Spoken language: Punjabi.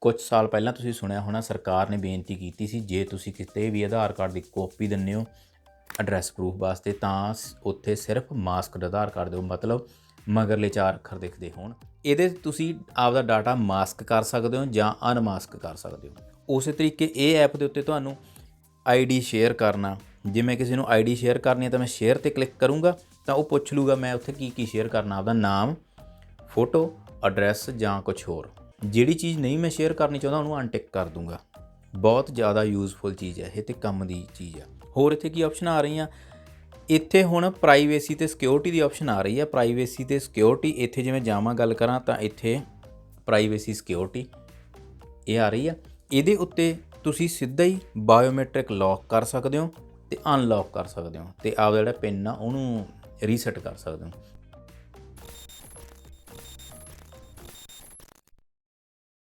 ਕੁਝ ਸਾਲ ਪਹਿਲਾਂ ਤੁਸੀਂ ਸੁਣਿਆ ਹੋਣਾ, ਸਰਕਾਰ ਨੇ ਬੇਨਤੀ ਕੀਤੀ ਸੀ, ਜੇ ਤੁਸੀਂ ਕਿਤੇ ਵੀ ਆਧਾਰ ਕਾਰਡ ਦੀ ਕਾਪੀ ਦਿੰਦੇ ਹੋ ਐਡਰੈਸ ਪ੍ਰੂਫ ਵਾਸਤੇ, ਤਾਂ ਸ- ਉੱਥੇ ਸਿਰਫ ਮਾਸਕਡ ਆਧਾਰ ਕਾਰਡ ਦਿਓ, ਮਤਲਬ ਮਗਰਲੇ ਚਾਰ ਅੱਖਰ ਦਿਖਦੇ ਹੋਣ। ਇਹਦੇ 'ਚ ਤੁਸੀਂ ਆਪਦਾ ਡਾਟਾ ਮਾਸਕ ਕਰ ਸਕਦੇ ਹੋ ਜਾਂ ਅਨਮਾਸਕ ਕਰ ਸਕਦੇ ਹੋ। ਉਸੇ ਤਰੀਕੇ ਇਹ ਐਪ ਦੇ ਉੱਤੇ ਤੁਹਾਨੂੰ ਆਈਡੀ ਸ਼ੇਅਰ ਕਰਨਾ ਜਿਵੇਂ ਕਿਸੇ ਨੂੰ ਆਈਡੀ ਸ਼ੇਅਰ ਕਰਨੀ ਹੈ ਤਾਂ ਮੈਂ ਸ਼ੇਅਰ ਤੇ ਕਲਿੱਕ ਕਰੂੰਗਾ, ਤਾਂ ਉਹ ਪੁੱਛ ਲੂਗਾ ਮੈਂ ਉੱਥੇ ਕੀ ਕੀ ਸ਼ੇਅਰ ਕਰਨਾ, ਆਪਦਾ ਨਾਮ ਫੋਟੋ ਐਡਰੈਸ ਜਾਂ ਕੁਝ ਹੋਰ। ਜਿਹੜੀ ਚੀਜ਼ ਨਹੀਂ ਮੈਂ ਸ਼ੇਅਰ ਕਰਨੀ ਚਾਹੁੰਦਾ, ਉਹਨੂੰ ਅਨਟਿਕ ਕਰ ਦੂੰਗਾ। ਬਹੁਤ ਜ਼ਿਆਦਾ ਯੂਜ਼ਫੁਲ ਚੀਜ਼ ਹੈ, ਇਹ ਤੇ ਕੰਮ ਦੀ ਚੀਜ਼ ਆ। ਹੋਰ ਇੱਥੇ ਕੀ ਆਪਸ਼ਨ ਆ ਰਹੀਆਂ? ਇੱਥੇ ਹੁਣ ਪ੍ਰਾਈਵੇਸੀ ਤੇ ਸਿਕਿਉਰਿਟੀ ਦੀ ਆਪਸ਼ਨ ਆ ਰਹੀ ਹੈ। ਪ੍ਰਾਈਵੇਸੀ ਤੇ ਸਿਕਿਉਰਿਟੀ ਇੱਥੇ ਜਿਵੇਂ ਜਾਵਾਂ ਗੱਲ ਕਰਾਂ ਤਾਂ ਇੱਥੇ ਪ੍ਰਾਈਵੇਸੀ ਸਿਕਿਉਰਿਟੀ ਇਹ ਆ ਰਹੀ ਆ। ਇਹਦੇ ਉੱਤੇ ਤੁਸੀਂ ਸਿੱਧਾ ਹੀ ਬਾਇਓਮੈਟ੍ਰਿਕ ਲੌਕ ਕਰ ਸਕਦੇ ਹੋ ਤੇ ਅਨਲੌਕ ਕਰ ਸਕਦੇ ਹੋ ਤੇ ਆਪਦਾ ਜਿਹੜਾ ਪਿੰਨ ਆ, ਉਹਨੂੰ ਰੀਸੈਟ ਕਰ ਸਕਦੇ ਹੋ।